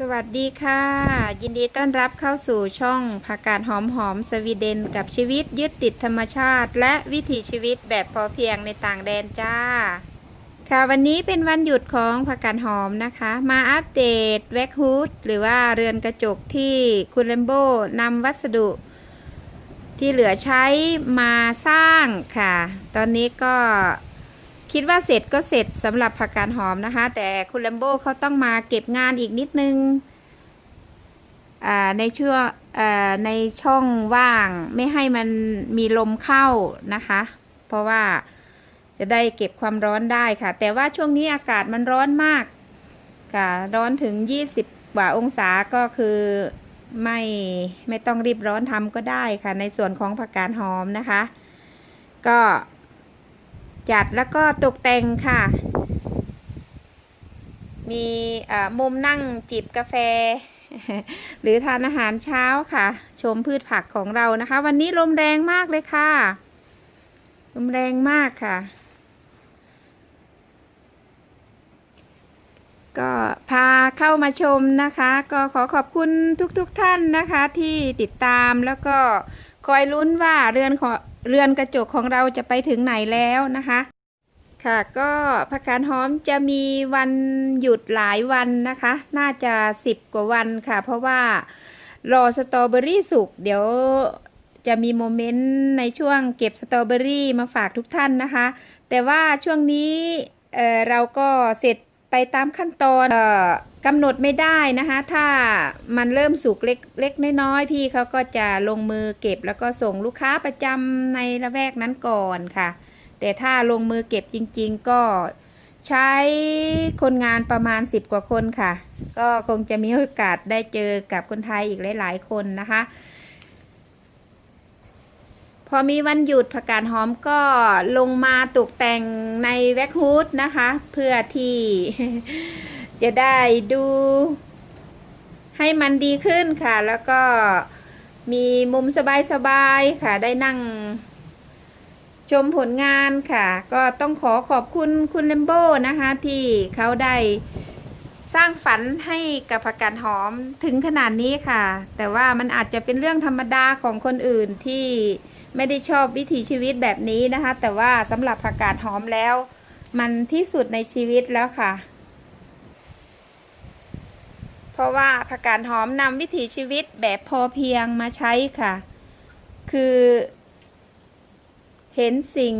สวัสดีค่ะ ยินดีต้อนรับเข้าสู่ช่องผักกาดหอมหอมสวีเดน กับชีวิตยึดติดธรรมชาติ และวิถีชีวิตแบบพอเพียงในต่างแดนจ้า ค่ะวันนี้เป็นวันหยุดของผักกาดหอมนะคะ มาอัปเดตแว็กฮูดหรือว่าเรือนกระจกที่คุณเลมโบนำวัสดุ ที่เหลือใช้มาสร้างค่ะ ตอนนี้ก็ คิดว่าเสร็จก็เสร็จสำหรับผักกาดหอมนะคะ แต่คุณแลมโบ้เขาต้องมาเก็บงานอีกนิดนึงในช่วงอ่าในช่องว่างไม่ให้มันมีลมเข้านะคะ เพราะว่าจะได้เก็บความร้อนได้ค่ะ แต่ว่าช่วงนี้อากาศมันร้อนมากค่ะร้อนถึง 20 กว่าองศาก็คือไม่ไม่ต้องรีบร้อนทำก็ได้ค่ะ ในส่วนของผักกาดหอมนะคะ ก็ จัดแล้วก็ตกแต่งค่ะ มีมุมนั่งจิบกาแฟ หรือทานอาหารเช้าค่ะ ชมพืชผักของเรานะคะ วันนี้ลมแรงมากเลยค่ะ ลมแรงมากค่ะ ก็พาเข้ามาชมนะคะ ก็ขอขอบคุณทุกๆทท่านนะคะที่ติดตามแล้วก็คอยลุ้นว่าเรือนของ เรือนกระจกของเราจะไปถึงไหนแล้วนะคะ ค่ะก็ผักกาดหอมจะมีวันหยุดหลายวันนะคะ น่าจะสิบกว่าวันค่ะ เพราะว่ารอสตรอเบอรี่สุกเดี๋ยวจะมีโมเมนต์ในช่วงเก็บสตรอเบอรี่มาฝากทุกท่านนะคะ แต่ว่าช่วงนี้เเราก็เสร็จ ไปตามขั้นตอนเอ่อกำหนดไม่ได้นะคะ ถ้ามันเริ่มสุกเล็กเล็กน้อยๆพี่เขาก็จะลงมือเก็บแล้วก็ส่งลูกค้าประจำในละแวกนั้นก่อนค่ะ แต่ถ้าลงมือเก็บจริง ๆ ก็ใช้คนงานประมาณ 10 กว่าคนค่ะ ก็คงจะมีโอกาสได้เจอกับคนไทยอีกหลาย ๆ คนนะคะ อมีวันหยุดผักกาดหอมก็ลงมาตกแต่งในแว็กฮูดนะคะ เพื่อที่จะได้ดูให้มันดีขึ้นค่ะ แล้วก็มีมุมสบายๆค่ะ ได้นั่งชมผลงานค่ะ ก็ต้องขอขอบคุณคุณเลมโบนะคะ ที่เขาได้สร้างฝันให้กับผักกาดหอมถึงขนาดนี้ค่ะ แต่ว่ามันอาจจะเป็นเรื่องธรรมดาของคนอื่นที่ ไม่ได้ชอบวิถีชีวิตแบบนี้นะคะ แต่ว่าสำหรับผักกาดหอมแล้ว มันที่สุดในชีวิตแล้วค่ะ เพราะว่าผักกาดหอมนำวิถีชีวิตแบบพอเพียงมาใช้ค่ะ คือ เห็นสิ่ง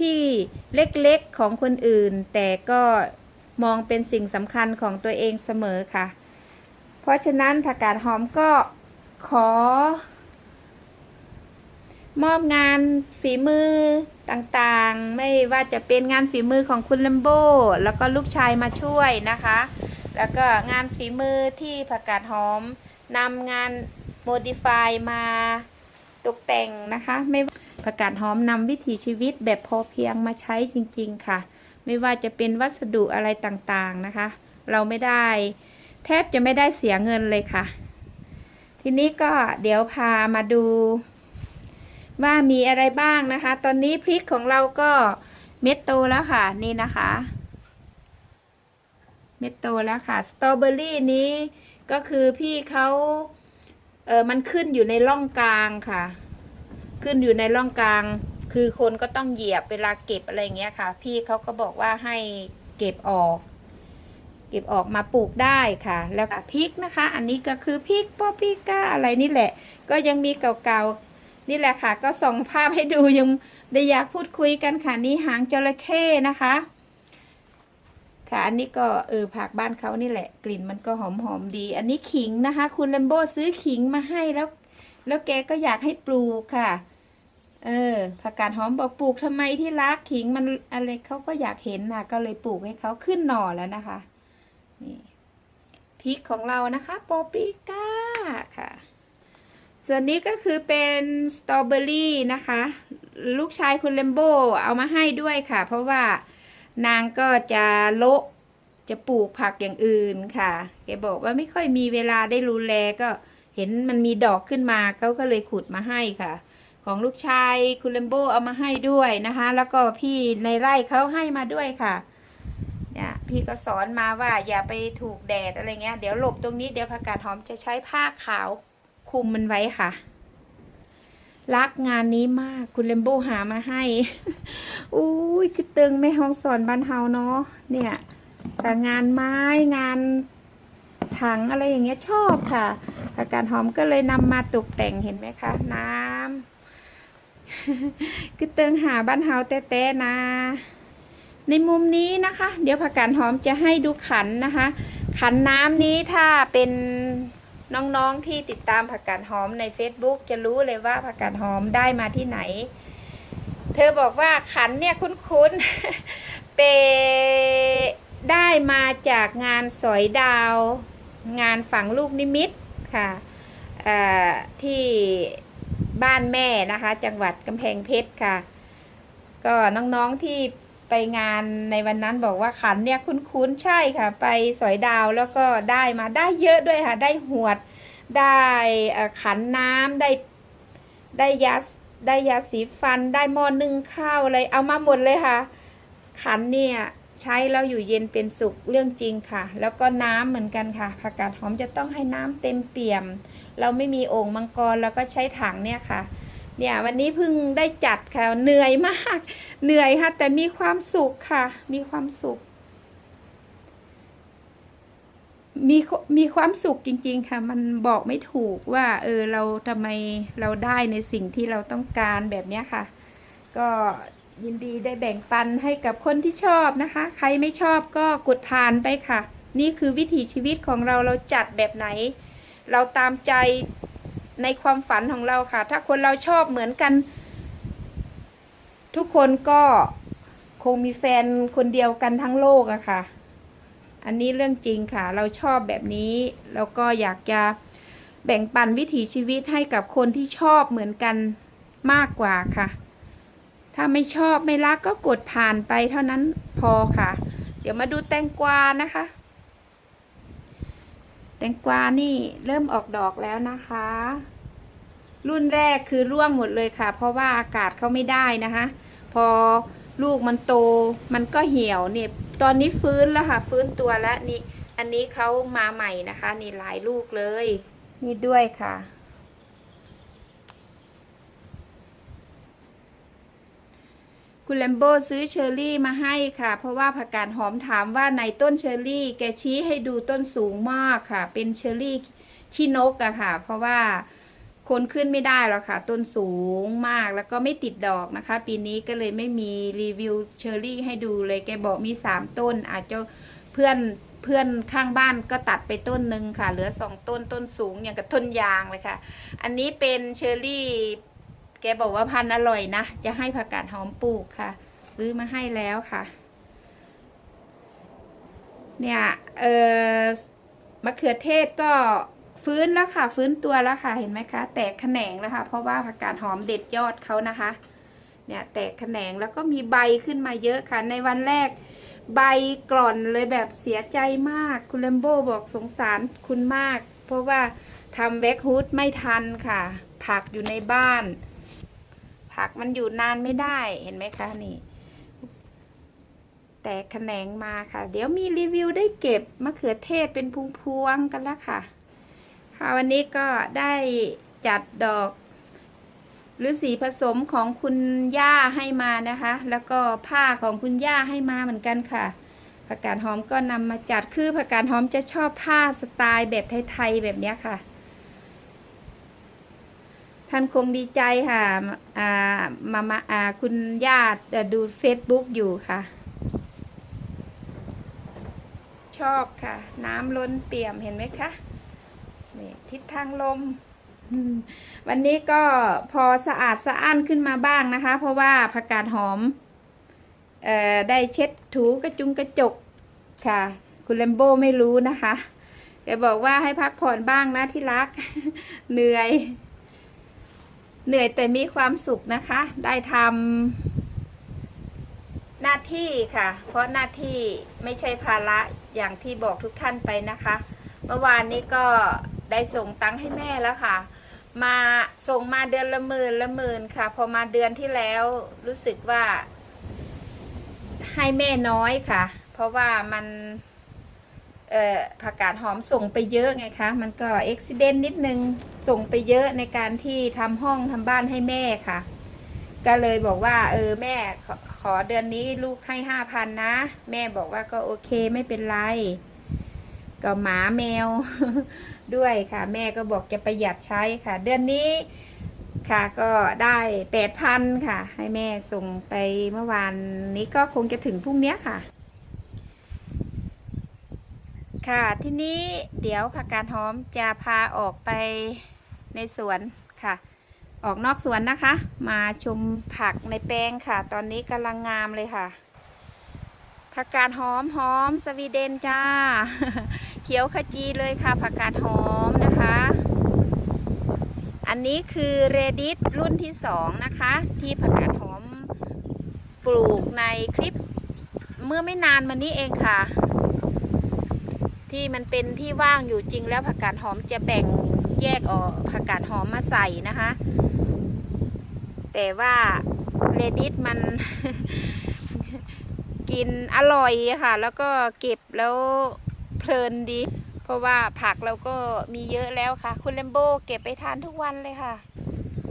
ที่เล็กๆของคนอื่น แต่ก็มองเป็นสิ่งสำคัญของตัวเองเสมอค่ะ เพราะฉะนั้นผักกาดหอมก็ขอ มอบงานฝีมือต่างๆ ไม่ว่าจะเป็นงานฝีมือของคุณลัมโบแล้วก็ลูกชายมาช่วยนะคะ แล้วก็งานฝีมือที่ผักกาดหอมนำงานโมดิฟายมาตกแต่งนะคะ ไม่ผักกาดหอมนำวิถีชีวิตแบบพอเพียงมาใช้จริง ๆ ค่ะ ไม่ว่าจะเป็นวัสดุอะไรต่างๆนะคะ เราไม่ได้ แทบจะไม่ได้เสียเงินเลยค่ะ ทีนี้ก็เดี๋ยวพามาดู ว่ามีอะไรบ้างนะคะ ตอนนี้พริกของเราก็เม็ดโตแล้วค่ะ นี่นะคะ เม็ดโตแล้วค่ะ สตรอเบอรี่นี้ก็คือพี่เขาเออมันขึ้นอยู่ในร่องกลางค่ะ ขึ้นอยู่ในร่องกลาง คือคนก็ต้องเหยียบเวลาเก็บอะไรเงี้ยค่ะ พี่เขาก็บอกว่าให้เก็บออกเก็บออกมาปลูกได้ค่ะ แล้วก็พริกนะคะ อันนี้ก็คือพริกปอปริก้าอะไรนี่แหละ ก็ยังมีเก่าๆ นี่แหละค่ะ ก็ส่งภาพให้ดูยังได้อยากพูดคุยกันค่ะนี่หางจระเข้นะคะ ค่ะอันนี้ก็เออผักบ้านเขานี่แหละ กลิ่นมันก็หอมๆดี อันนี้ขิงนะคะ คุณเลมโบซื้อขิงมาให้แล้ว แล้วแกก็อยากให้ปลูกค่ะ เออผักกาดหอมบอกปลูกทำไมที่รักขิงมันอะไรเขาก็อยากเห็นนะก็เลยปลูกให้เขาขึ้นหน่อแล้วนะคะนี่พริกของเรานะคะปอปิก้าค่ะ ส่วนนี้ก็คือเป็นสตรอเบอรี่นะคะ ลูกชายคุณเลมโบเอามาให้ด้วยค่ะ เพราะว่านางก็จะโละจะปลูกผักอย่างอื่นค่ะแกบอกว่าไม่ค่อยมีเวลาได้รูแลก็เห็นมันมีดอกขึ้นมาเขาก็เลยขุดมาให้ค่ะ ของลูกชายคุณเลมโบเอามาให้ด้วยนะคะ แล้วก็พี่ในไร่เขาให้มาด้วยค่ะเนี่ยพี่ก็สอนมาว่าอย่าไปถูกแดดอะไรเงี้ย เดี๋ยวหลบตรงนี้เดี๋ยวผักกาดหอมจะใช้ผ้าขาว คลุมมันไว้ค่ะ รักงานนี้มากคุณเลมโบหามาให้อุ้ยคือตึงไม่ห้องสอนบ้านเฮาเนาะเนี่ย แต่งานไม้งานถังอะไรอย่างเงี้ยชอบค่ะผักาดหอมก็เลยนำมาตกแต่งเห็นไหมคะ น้ำคือเติงหาบ้านเฮาแต้ๆนะ ในมุมนี้นะคะ เดี๋ยวผักกาดหอมจะให้ดูขันนะคะ ขันน้ำนี้ถ้าเป็น น้องๆที่ติดตามผักกาดหอมใน Facebook จะรู้เลยว่าผักกาดหอมได้มาที่ไหน เธอบอกว่าขันเนี่ยคุ้นๆเปได้มาจากงานสอยดาว งานฝังลูกนิมิตค่ะที่บ้านแม่นะคะ จังหวัดกำแพงเพชรค่ะ ก็น้องๆที่ ไปงานในวันนั้นบอกว่าขันเนี่ยคุ้นๆใช่ค่ะ ไปสอยดาวแล้วก็ได้มาได้เยอะด้วยค่ะ ได้หวด ได้ขันน้ำได้ได้ยาได้ยาสีฟันได้หม้อนึ่งข้าวอะไรเอามาหมดเลยค่ะ ขันเนี่ยใช้แล้วอยู่เย็นเป็นสุขเรื่องจริงค่ะ แล้วก็น้ำเหมือนกันค่ะผักกาดหอมจะต้องให้น้ำเต็มเปี่ยม เราไม่มีโอ่งมังกรแล้วก็ใช้ถังเนี่ยค่ะ เนี่ยวันนี้เพิ่งได้จัดค่ะเหนื่อยมาก เหนื่อยค่ะ แต่มีความสุขค่ะ มีความสุข มีมีความสุขจริง ๆ ค่ะ มันบอกไม่ถูกว่า เออเราทำไมเราได้ในสิ่งที่เราต้องการแบบนี้ค่ะ ก็ยินดีได้แบ่งปันให้กับคนที่ชอบนะคะ ใครไม่ชอบก็กดผ่านไปค่ะ นี่คือวิถีชีวิตของเราเราจัดแบบไหน เราตามใจ ในความฝันของเราค่ะ ถ้าคนเราชอบเหมือนกัน ทุกคนก็คงมีแฟนคนเดียวกันทั้งโลกอะค่ะ อันนี้เรื่องจริงค่ะ เราชอบแบบนี้ แล้วก็อยากจะแบ่งปันวิถีชีวิตให้กับคนที่ชอบเหมือนกันมากกว่าค่ะ ถ้าไม่ชอบไม่รักก็กดผ่านไปเท่านั้นพอค่ะ เดี๋ยวมาดูแตงกวานะคะ แตงกวานี่เริ่มออกดอกแล้วนะคะ รุ่นแรกคือร่วงหมดเลยค่ะ เพราะว่าอากาศเขาไม่ได้นะคะ พอลูกมันโตมันก็เหี่ยวเนี่ยตอนนี้ฟื้นแล้วค่ะ ฟื้นตัวแล้วนี่ อันนี้เขามาใหม่นะคะ นี่หลายลูกเลย นี่ด้วยค่ะ คุณแลมโบซื้อเชอร์รี่มาให้ค่ะ เพราะว่าผักกาดหอมถามว่าในต้นเชอร์รี่ แกชี้ให้ดูต้นสูงมากค่ะ เป็นเชอร์รี่ขี้นกอะค่ะ เพราะว่า คนขึ้นไม่ได้หรอกค่ะ ต้นสูงมากแล้วก็ไม่ติดดอกนะคะ ปีนี้ก็เลยไม่มีรีวิวเชอร์รี่ให้ดูเลยแกบอกมีสามต้น อาจจะเพื่อนเพื่อนข้างบ้านก็ตัดไปต้นหนึ่งค่ะ เหลือสองต้นต้นสูงอย่างกับต้นยางเลยค่ะ อันนี้เป็นเชอร์รี่ แกบอกว่าพันธุ์อร่อยนะ จะให้ผักกาดหอมปลูกค่ะ ซื้อมาให้แล้วค่ะ เนี่ยเออมะเขือเทศก็ ฟื้นแล้วค่ะ ฟื้นตัวแล้วค่ะ เห็นไหมคะ แตกแขนงแล้วค่ะ เพราะว่าผักกาดหอมเด็ดยอดเขานะคะ เนี่ยแตกแขนงแล้วก็มีใบขึ้นมาเยอะค่ะ ในวันแรก ใบกร่อนเลยแบบเสียใจมาก คุณเลมโบบอกสงสารคุณมาก เพราะว่าทำแว็กฮูดไม่ทันค่ะ ผักอยู่ในบ้าน ผักมันอยู่นานไม่ได้ เห็นไหมคะนี่แต่แขนงมาค่ะ เดี๋ยวมีรีวิวได้เก็บมะเขือเทศเป็นพวงๆกันแล้วค่ะ ค่ะวันนี้ก็ได้จัดดอกหรือสีผสมของคุณย่าให้มานะคะ แล้วก็ผ้าของคุณย่าให้มาเหมือนกันค่ะผักกาดหอมก็นำมาจัดคือผักกาดหอมจะชอบผ้าสไตล์แบบไทยๆแบบนี้ค่ะ ท่านคงดีใจค่ะอ่ามามาอ่าคุณญาดูเฟซบุ๊กอยู่ค่ะ ชอบค่ะ น้ำล้นเปี่ยมเห็นไหมคะ นี่ทิศทางลม วันนี้ก็พอสะอาดสะอ้านขึ้นมาบ้างนะคะ เพราะว่าผักกาดหอมออได้เช็ดถูกระจุงกระจกค่ะ คุณเลมโบไม่รู้นะคะแกบอกว่าให้พักผ่อนบ้างนะที่รัก เหนื่อย เหนื่อยแต่มีความสุขนะคะ ได้ทำหน้าที่ค่ะ เพราะหน้าที่ไม่ใช่ภาระอย่างที่บอกทุกท่านไปนะคะ เมื่อวานนี้ก็ ได้ส่งตังค์ให้แม่แล้วค่ะ มาส่งมาเดือนละหมื่นละหมื่นค่ะ พอมาเดือนที่แล้วรู้สึกว่า ให้แม่น้อยค่ะ เพราะว่ามัน เอ่อผักกาดหอมส่งไปเยอะไงคะ มันก็อุบิเหตุนิดนึงส่งไปเยอะในการที่ทำห้องทำบ้านให้แม่ค่ะ ก็เลยบอกว่า เออแม่ขอขอเดือนนี้ลูกให้ห้าพันนะ แม่บอกว่าก็โอเคไม่เป็นไร ก็หมาแมวด้วยค่ะ แม่ก็บอกจะประหยัดใช้ค่ะ เดือนนี้ค่ะก็ได้แปดพันค่ะ ให้แม่ส่งไปเมื่อวานนี้ก็คงจะถึงพรุ่งนี้ค่ะ ค่ะที่นี้เดี๋ยวผักกาดหอมจะพาออกไปในสวนค่ะ ออกนอกสวนนะคะ มาชมผักในแปลงค่ะ ตอนนี้กำลังงามเลยค่ะ ผักกาดหอมหอมสวีเดนจ้า เขียวขจีเลยค่ะผักกาดหอมนะคะ อันนี้คือเรดิสรุ่นที่สองนะคะ ที่ผักกาดหอมปลูกในคลิปเมื่อไม่นานมานี้เองค่ะ ที่มันเป็นที่ว่างอยู่จริงแล้วผักกาดหอมจะแบ่งแยกออกผักกาดหอมมาใส่นะคะ แต่ว่าเรดิสมัน กินอร่อยค่ะ แล้วก็เก็บแล้วเพลินดี เพราะว่าผักเราก็มีเยอะแล้วค่ะ คุณเลมโบเก็บไปทานทุกวันเลยค่ะ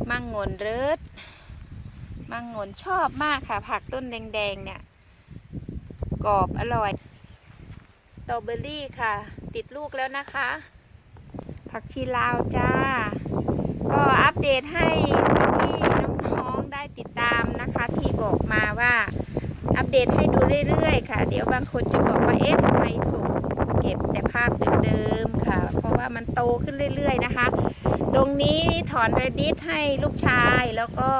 มังงนเริดมังงนชอบมากค่ะ ผักต้นแดงๆเนี่ยกรอบอร่อยสตรอเบอรี่ค่ะ ติดลูกแล้วนะคะ ผักชีลาวจ้า ก็อัปเดตให้พี่น้องๆได้ติดตามนะคะ ที่บอกมาว่า อัปเดตให้ดูเรื่อยๆ ค่ะ เดี๋ยวบางคนจะบอกว่าเอ๊ะทำไมส่งเก็บแต่ภาพเดิมๆค่ะ เพราะว่ามันโตขึ้นเรื่อย ๆ นะคะ ตรงนี้ถอนเรดิสให้ลูกชายแล้วก็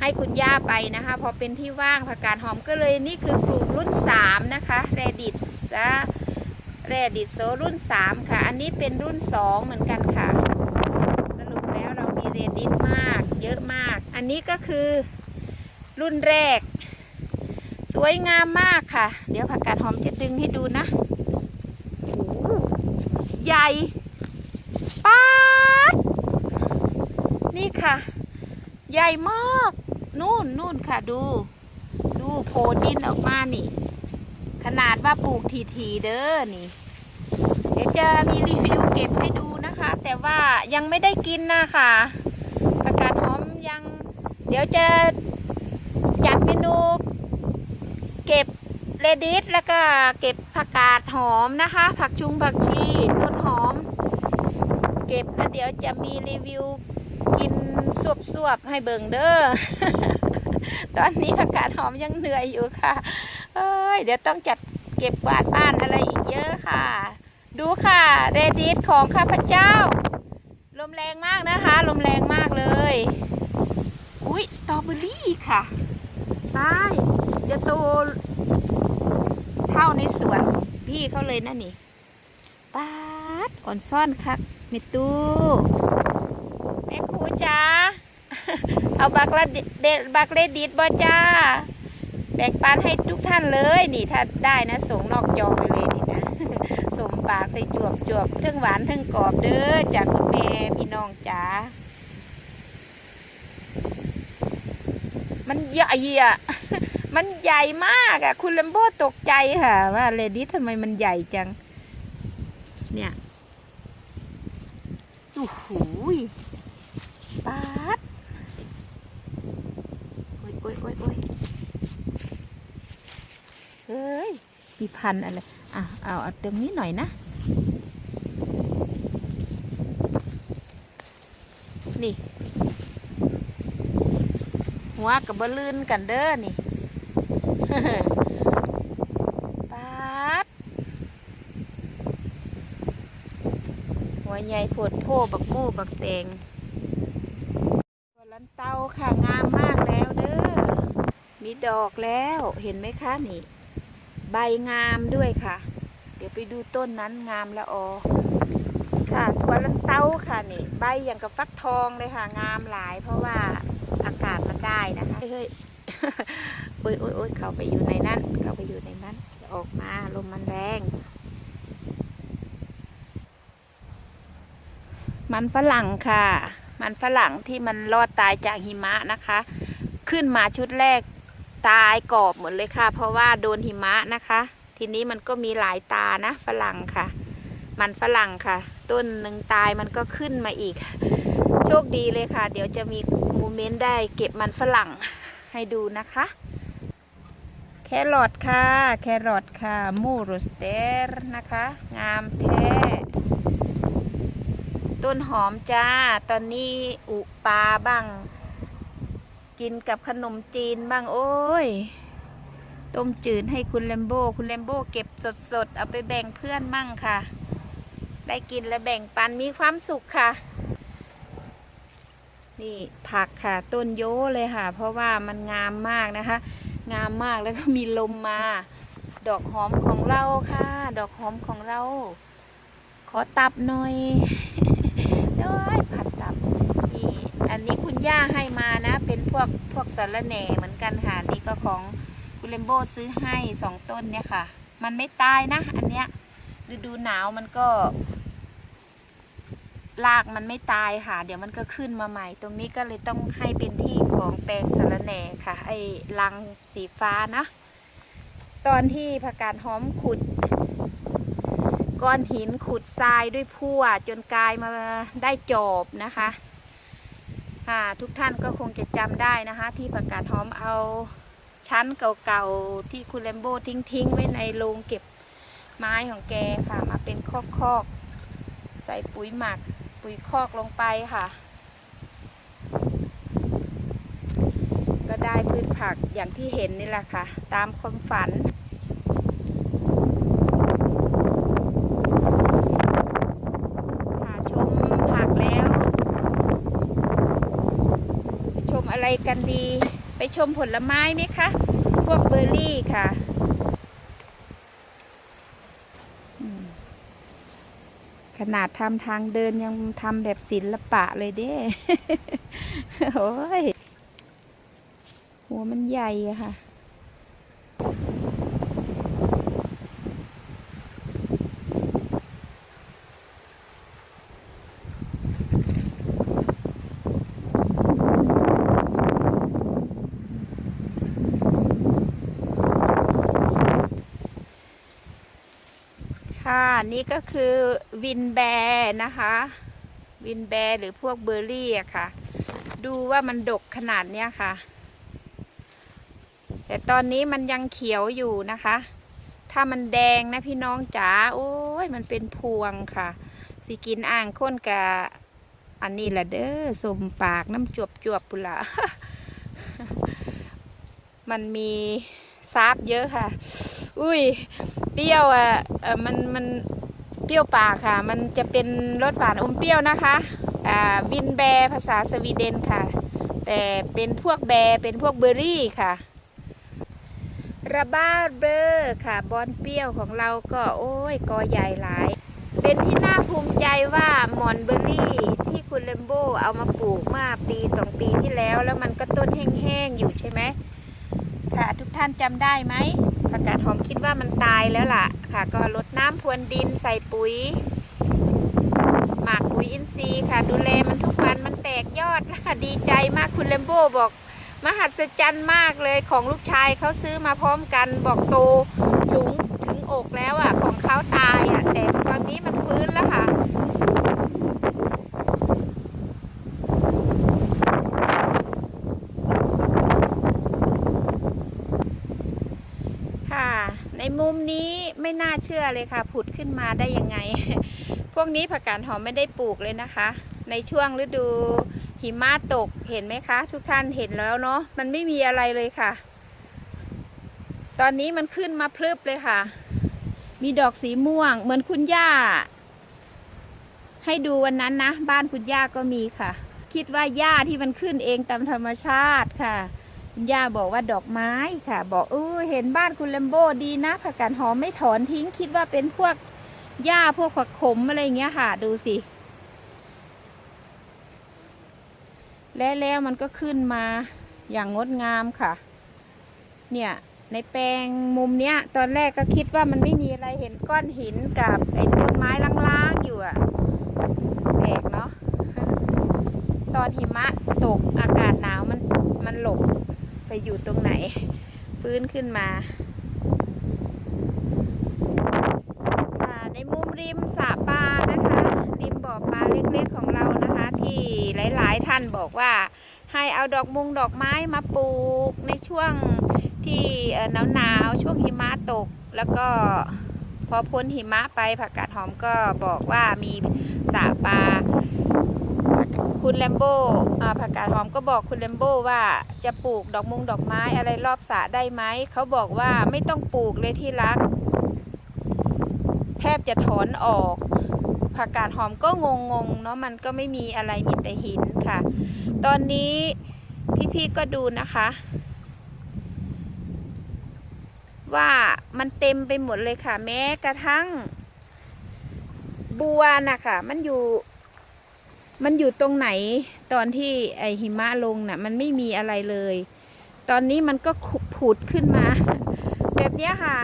ให้คุณย่าไปนะคะ พอเป็นที่ว่างผักกาดหอมก็เลยนี่คือปลูกรุ่น 3 นะคะเรดิสเรดิสโซรุ่น 3 ค่ะ อันนี้เป็นรุ่น 2 เหมือนกันค่ะ สรุปแล้วเรามีเรดิสมาก เยอะมาก อันนี้ก็คือรุ่นแรก วยงามมากค่ะ เดี๋ยวผักกาดหอมจะดึงให้ดูนะ ใหญ่ป๊าดนี่ค่ะ ใหญ่มากนู่นนู่นค่ะ ดู ดูโพดดินออกมานี่ ขนาดว่าปลูกทีๆเด้อนี่ เดี๋ยวจะมีรีวิวเก็บให้ดูนะคะ แต่ว่ายังไม่ได้กินนะค่ะผักกาดหอมยัง เดี๋ยวจะจัดเมนู เก็บเรดิสแล้วก็เก็บผักกาดหอมนะคะ ผักชุงผักชีต้นหอม เก็บแล้วเดี๋ยวจะมีรีวิวกินสวบๆให้เบิ่งเด้อตอนนี้ผักกาดหอมยังเหนื่อยอยู่ค่ะเอ้ยเดี๋ยวต้องจัดเก็บกวาดบ้านอะไรอีกเยอะค่ะ ดูค่ะเรดิสของข้าพเจ้า ลมแรงมากนะคะลมแรงมากเลย อุ๊ยสตรอเบอรี่ค่ะตาย จะโตเท่าในสวนพี่เขาเลยนะนี่ป๊าดอ่อนซ่อนคักเมตูแม่ครูจ้าเอาบักละเดบักเลดิดบ่จ้า แบ่งปันให้ทุกท่านเลยนี่ถ้าได้นะส่งนอกจอไปเลยนี่นะสมปากใส่จวบจวบทั้งหวานทั้งกรอบเด้อจากคุณแม่พี่น้องจ๋ามันใหญ่อะ มันใหญ่มากอะคุณเลมโบตกใจค่ะ ว่าเลดี้ทำไมมันใหญ่จัง เนี่ยโอ้โหปาดโอ้ยโอ้ยโอ้ยโอ้ยเฮ้ยมีพันอะไรอะเอาเอาตรงนี้หน่อยนะ นี่ หัวกับบลื่นกันเด้อนี่ ปาดหัวใหญ่โพดโพบักมู่บักแตงตัลันเตาค่ะงามมากแล้วเด้อ มีดอกแล้วเห็นไหมคะนี่ ใบงามด้วยค่ะ เดี๋ยวไปดูต้นนั้นงามละออค่ะถั่วลันเต้าค่ะนี่ ใบอย่างกับฟักทองเลยค่ะ งามหลาย เพราะว่าอากาศมันได้นะคะเฮ้ย อ้ยโอ้ยโอ้ยเข้าไปอยู่ในนั้นเข้าไปอยู่ในนั้นออกมาลมมันแรง มันฝรั่งค่ะ มันฝรั่งที่มันรอดตายจากหิมะนะคะ ขึ้นมาชุดแรกตายกรอบหมดเลยค่ะ เพราะว่าโดนหิมะนะคะททีนี้มันก็มีหลายตานะฝรั่งค่ะ มันฝรั่งค่ะ ต้นหนึ่งตายมันก็ขึ้นมาอีก โชคดีเลยค่ะ เดี๋ยวจะมีโมเมนต์ได้เก็บมันฝรั่งให้ดูนะคะ แครอทค่ะ แครอทค่ะ มูโรสเตอร์นะคะ งามแท้ ต้นหอมจ้า ตอนนี้อุปาบ้าง กินกับขนมจีนบ้าง โอ้ย ต้มจืดให้คุณแลมโบ้ คุณแลมโบ้เก็บสดๆ เอาไปแบ่งเพื่อนมั่งค่ะ ได้กินและแบ่งปันมีความสุขค่ะนี่ผักค่ะต้นโยเลยค่ะ เพราะว่ามันงามมากนะคะ งามมากแล้วก็มีลมมา ดอกหอมของเราค่ะ ดอกหอมของเรา ขอตับหน่อยด้วยผัดตับนี่อันนี้คุณย่าให้มานะ เป็นพวกพวกสารแหน่เหมือนกันค่ะนี่ก็ของคุณเลมโบซื้อให้สองต้นเนี่ยค่ะ มันไม่ตายนะ อันเนี้ยฤดูหนาวมันก็ รากมันไม่ตายค่ะ เดี๋ยวมันก็ขึ้นมาใหม่ ตรงนี้ก็เลยต้องให้เป็นที่ของแปลงสาระแหน่ค่ะ ไอ้ลังสีฟ้านะ ตอนที่ผักกาดหอมขุด ก้อนหินขุดทรายด้วยพั่วจนกลายมาได้จอบนะคะค่ะทุกท่านก็คงจะจำได้นะคะ ที่ผักกาดหอมเอาชั้นเก่าๆที่คุณแลมโบทิ้งๆ ไว้ในโรงเก็บไม้ของแกค่ะ มาเป็นคอกๆใส่ปุ๋ยหมัก ปุ๋ยคอกลงไปค่ะ ก็ได้พืชผักอย่างที่เห็นนี่แหละค่ะ ตามความฝันค่ะชมผักแล้วไปชมอะไรกันดี ไปชมผลไม้ไหมคะ พวกเบอร์รี่ค่ะอืม ขนาดทำทางเดินยังทำแบบศิลปะเลยเด้ โอ้ย หัวมันใหญ่อะค่ะ ค่ะ นี่ก็คือวินแบร์นะคะ วินแบร์หรือพวกเบอร์รี่อะค่ะ ดูว่ามันดกขนาดเนี้ยค่ะ แต่ตอนนี้มันยังเขียวอยู่นะคะ ถ้ามันแดงนะพี่น้องจ๋าโอ้ยมันเป็นพวงค่ะ สิกินอ่างค้นกะอันนี้ละเด้อสมปากน้ำจวบจวบปุละมันมีซาบเยอะค่ะ อุ้ย เปรี้ยวอะมันมันเปรี้ยวปากค่ะ มันจะเป็นรสหวานอมเปรี้ยวนะคะอ่าวินแบร์ภาษาสวีเดนค่ะ แต่เป็นพวกแบร์เป็นพวกเบอร์รี่ค่ะระบ้าเบอร์ค่ะ บอนเปรี้ยวของเราก็โอ้ยกอใหญ่หลาย เป็นที่น่าภูมิใจว่าหมอนเบอร์รี่ที่คุณเลมโบเอามาปลูกมื่อปีสองปีที่แล้ว แล้วมันก็ต้นแห้งๆอยู่ใช่ไหมค่ะ ทุกท่านจำได้ไหม ผักกาดหอมคิดว่ามันตายแล้วล่ะค่ะ ก็ลดน้ำพรวนดินใส่ปุ๋ย หมักปุ๋ยอินทรีย์ค่ะ ดูแลมันทุกวันมันแตกยอดค่ะดีใจมากคุณเลมโบบอกมหัศจรรย์มากเลยของลูกชายเขาซื้อมาพร้อมกันบอกโตสูงถึงอกแล้วอะ ของเขาตายอะ แต่ตอนนี้มันฟื้นแล้วค่ะ ใน มุมนี้ไม่น่าเชื่อเลยค่ะ ผุดขึ้นมาได้ยังไง พวกนี้ผักกาดหอมไม่ได้ปลูกเลยนะคะ ในช่วงฤดูหิมะตกเห็นไหมคะ ทุกท่านเห็นแล้วเนาะมันไม่มีอะไรเลยค่ะ ตอนนี้มันขึ้นมาพลึบเลยค่ะ มีดอกสีม่วง เหมือนคุณย่า ให้ดูวันนั้นนะ บ้านคุณย่าก็มีค่ะ คิดว่าหญ้าที่มันขึ้นเองตามธรรมชาติค่ะ คุณย่าบอกว่าดอกไม้ค่ะ บอกเออเห็นบ้านคุณแลมโบดีนะผักกาดหอมไม่ถอนทิ้งคิดว่าเป็นพวกหญ้าพวกผักขมอะไรอย่างเงี้ยค่ะ ดูสิ และแล้วมันก็ขึ้นมาอย่างงดงามค่ะ เนี่ยในแปลงมุมเนี้ย ตอนแรกก็คิดว่ามันไม่มีอะไรเห็นก้อนหินกับไอ้ต้นไม้ล้างๆอยู่อะแปลกเนาะตอนหิมะตกอากาศหนาวมันมันหลบ ไปอยู่ตรงไหน ฟื้นขึ้นมาในมุมริมสาปานะคะ ริมบ่อปลาเล็กๆของเรานะคะ ที่หลายๆท่านบอกว่า ให้เอาดอกมงดอกไม้มาปลูกในช่วงที่หนาวๆช่วงหิมะตก แล้วก็พอพ้นหิมะไปผักกาดหอมก็บอกว่ามีสาปา คุณแลมโบ้อ่ผักกาดหอมก็บอกคุณแลมโบ้ว่าจะปลูกดอกมงดอกไม้อะไรรอบสระได้ไหม เขาบอกว่าไม่ต้องปลูกเลยที่รัก แทบจะถอนออกผักกาดหอมก็งงๆเนาะมันก็ไม่มีอะไรมีแต่หินค่ะ ตอนนี้พี่ๆก็ดูนะคะ ว่ามันเต็มไปหมดเลยค่ะ แม้กระทั่งบัวนะคะมันอยู่ มันอยู่ตรงไหนตอนที่ไอหิมะลงน่ะ มันไม่มีอะไรเลย ตอนนี้มันก็ผุดขึ้นมา แบบนี้ค่ะ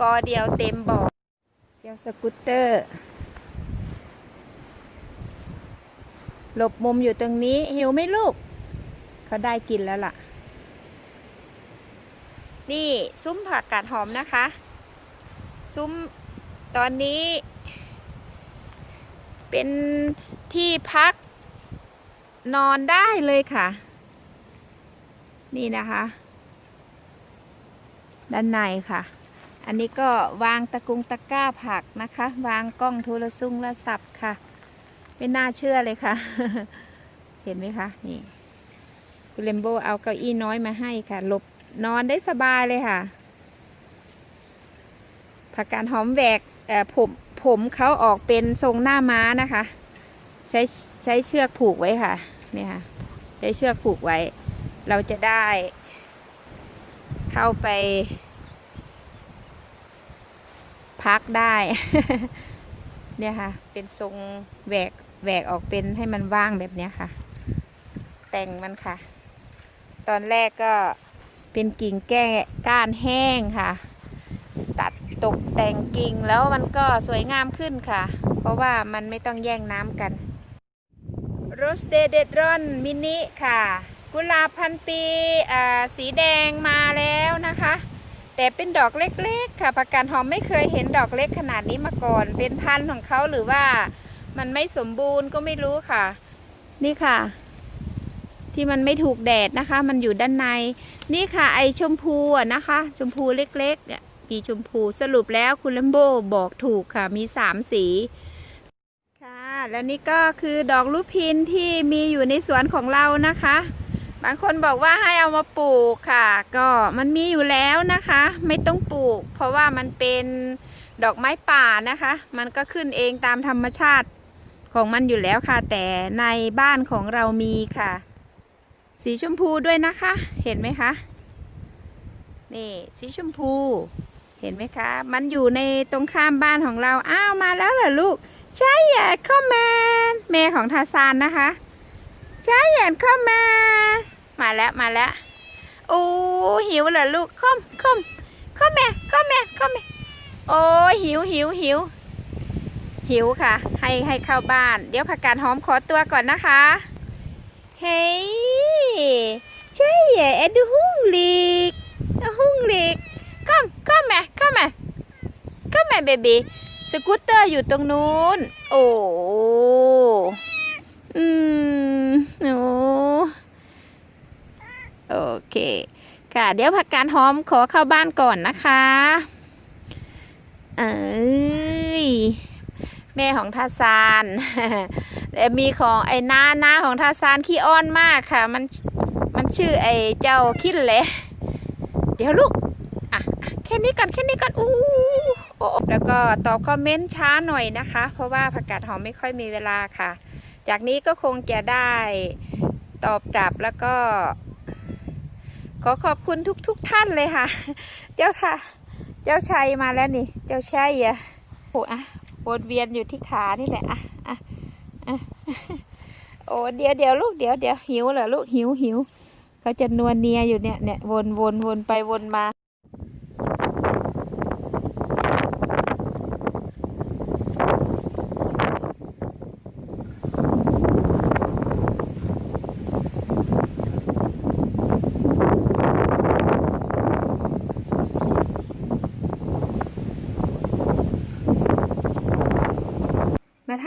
กอเดียวเต็มบ่อเจ้าสกูตเตอร์ หลบมุมอยู่ตรงนี้หิวไหมลูก เขาได้กินแล้วล่ะ นี่ซุ้มผักกาดหอมนะคะ ซุ้มตอนนี้ เป็น ที่พักนอนได้เลยค่ะ นี่นะคะ ด้านในค่ะ อันนี้ก็วางตะกุงตะกร้าผักนะคะ วางกล้องโทรซุงโทรศัพท์ค่ะ ไม่น่าเชื่อเลยค่ะ เห็นไหมคะ นี่คุณเลมโบเอาเก้าอี้น้อยมาให้ค่ะ หลบนอนได้สบายเลยค่ะ ผักกาดหอมแหวกผมผมเขาออกเป็นทรงหน้าม้านะคะ ใช้ใช้เชือกผูกไว้ค่ะเนี่ยค่ะ ใช้เชือกผูกไว้ เราจะได้ เข้าไป พักได้ เนี่ยค่ะ เป็นทรงแหวกแหวกออกเป็นให้มันว่างแบบเนี้ยค่ะ แต่งมันค่ะ ตอนแรกก็เป็นกิ่งแก้ก้านแห้งค่ะ ตัดตกแต่งกิ่งแล้วมันก็สวยงามขึ้นค่ะ เพราะว่ามันไม่ต้องแย่งน้ำกัน โรสเดเดดรอนมินิค่ะ กุหลาบพันปีอ่าสีแดงมาแล้วนะคะ แต่เป็นดอกเล็กๆ ค่ะผักกาดหอมไม่เคยเห็นดอกเล็กขนาดนี้มาก่อน เป็นพันธุ์ของเขาหรือว่ามันไม่สมบูรณ์ก็ไม่รู้ค่ะ นี่ค่ะ ที่มันไม่ถูกแดดนะคะ มันอยู่ด้านในนี่ค่ะไอชมพูอะนะคะ ชมพูเล็กๆเนี่ยมีชมพูสรุปแล้วคุณลัมโบบอกถูกค่ะมีสามสี แล้วนี่ก็คือดอกลูกพินที่มีอยู่ในสวนของเรานะคะ บางคนบอกว่าให้เอามาปลูกค่ะ ก็มันมีอยู่แล้วนะคะ ไม่ต้องปลูก เพราะว่ามันเป็นดอกไม้ป่านะคะ มันก็ขึ้นเองตามธรรมชาติของมันอยู่แล้วค่ะ แต่ในบ้านของเรามีค่ะ สีชมพูด้วยนะคะ เห็นไหมคะ นี่สีชมพู เห็นไหมคะ มันอยู่ในตรงข้ามบ้านของเรา อ้าวมาแล้วเหรอลูก ใช่แย่ข้อแมนแม่ของทาซานนะคะใช่แย่ข้อแมนมาแล้วมาแล้วโอ้หิวเหรอลูกข้มข้อมข้อแม่ข้อแม่ข้อแม่โอ้หิวหิวหิวหิวค่ะ ให้ให้เข้าบ้าน เดี๋ยวผักกาดหอมขอตัวก่อนนะคะ เฮ้ยใช่แย่เอ็ดหุ่งลีกหุ่งลีกข้อมข้อแม่ข้อแม่ข้อแม่เบบี สกูตเตอร์อยู่ตรงนู้น โอ้อืมโอ้โอเค ค่ะเดี๋ยวผักกาดหอมขอเข้าบ้านก่อนนะคะ เอ้ยแม่ของทาซานและมีของไอ้น้าน้าของทาซานขี้อ้อนมากค่ะ มันมันชื่อไอ้เจ้าคิดเลยเดี๋ยวลูกอะอะ แค่นี้ก่อนแค่นี้ก่อนอู้ โอ้แล้วก็ตอบคอมเมนต์ช้าหน่อยนะคะ เพราะว่าผักกาดหอมไม่ค่อยมีเวลาค่ะ จากนี้ก็คงจะได้ตอบกลับแล้วก็ ขอขอบคุณทุกๆทท่านเลยค่ะ เจ้าค่ะ เจ้าชัยมาแล้วนี่ เจ้าชัยอะโอ้อะวนเวียนอยู่ที่ขานี่แหละอะอะอะโอ้เดี๋ยวเดี๋ยวลูกเดี๋ยวเดี๋ยวหิวเหรอลูกหิวหิวเขาจะนวลเนียอยู่เนี่ยเนี่ยวนวนวนไปวนมา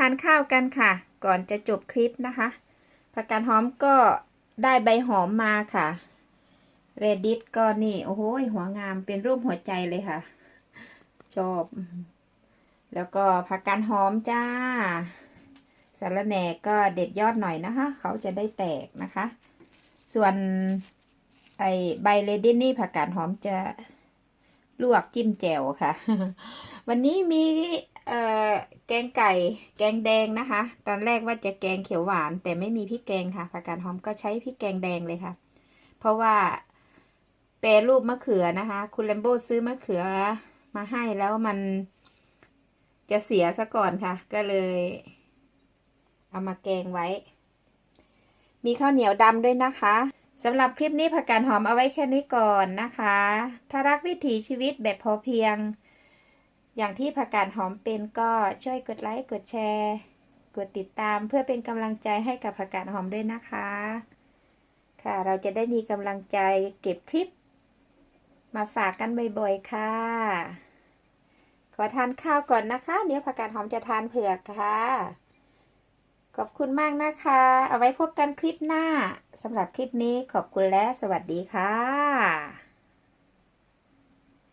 านข้าวกันค่ะ ก่อนจะจบคลิปนะคะผักกาดหอมก็ได้ใบหอมมาค่ะเรดิตก็นี่ โอ้โหหัวงามเป็นรูปหัวใจเลยค่ะ ชอบ แล้วก็ผักกาดหอมจ้าสารแหน่ก็เด็ดยอดหน่อยนะคะ เขาจะได้แตกนะคะ ส่วนไอใบเลดินนี่ผักกาดหอมจะลวกจิ้มแจ่วค่ะ วันนี้มี เอ่อแกงไก่แกงแดงนะคะ ตอนแรกว่าจะแกงเขียวหวาน แต่ไม่มีพริกแกงค่ะผักกาดหอมก็ใช้พริกแกงแดงเลยค่ะ เพราะว่าแปรรูปมะเขือนะคะ คุณแลมโบ้ซื้อมะเขือมาให้แล้วมันจะเสียซะก่อนค่ะ ก็เลย เอามาแกงไว้ มีข้าวเหนียวดำด้วยนะคะสำหรับคลิปนี้ผักกาดหอมเอาไว้แค่นี้ก่อนนะคะ ถ้ารักวิถีชีวิตแบบพอเพียง อย่างที่ผักกาดหอมเป็นก็ช่วยกดไลค์กดแชร์ กดติดตามเพื่อเป็นกำลังใจให้กับผักกาดหอมด้วยนะคะ ค่ะ เราจะได้มีกำลังใจเก็บคลิป มาฝากกันบ่อยๆ ค่ะ ขอทานข้าวก่อนนะคะ เดี๋ยวผักกาดหอมจะทานเผือกค่ะ ขอบคุณมากนะคะ เอาไว้พบกันคลิปหน้าสำหรับคลิปนี้ขอบคุณและสวัสดีค่ะ